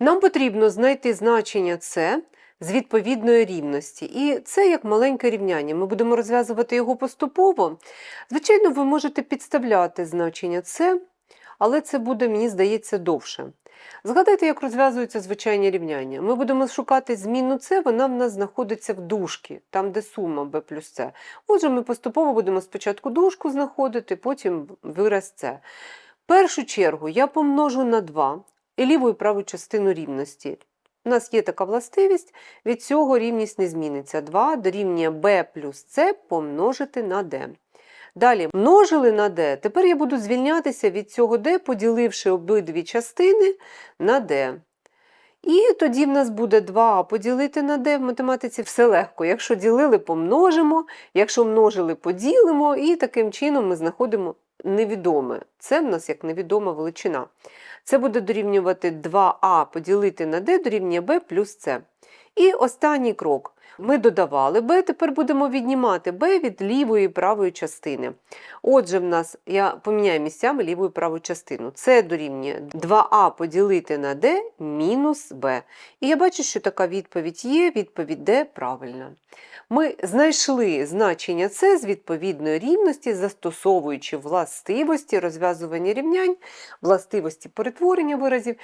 Нам потрібно знайти значення С з відповідної рівності. І це як маленьке рівняння. Ми будемо розв'язувати його поступово. Звичайно, ви можете підставляти значення С, але це буде, мені здається, довше. Згадайте, як розв'язуються звичайні рівняння. Ми будемо шукати змінну С, вона в нас знаходиться в дужці, там, де сума b плюс С. Отже, ми поступово будемо спочатку дужку знаходити, потім вираз С. В першу чергу я помножу на 2 і ліву і праву частину рівності. У нас є така властивість, від цього рівність не зміниться. 2 дорівнює b плюс c помножити на d. Далі множили на d. Тепер я буду звільнятися від цього d, поділивши обидві частини на d. І тоді в нас буде 2 поділити на d. В математиці все легко. Якщо ділили, помножимо, якщо множили, поділимо, і таким чином ми знаходимо невідоме. Це в нас як невідома величина. Це буде дорівнювати 2а поділити на d дорівнює b плюс c. І останній крок. Ми додавали b, тепер будемо віднімати b від лівої і правої частини. Отже, в нас я поміняю місцями ліву і праву частину. Це дорівнює 2а поділити на d мінус b. І я бачу, що така відповідь є, відповідь d правильна. Ми знайшли значення С з відповідної рівності, застосовуючи властивості розв'язування рівнянь, властивості перетворення виразів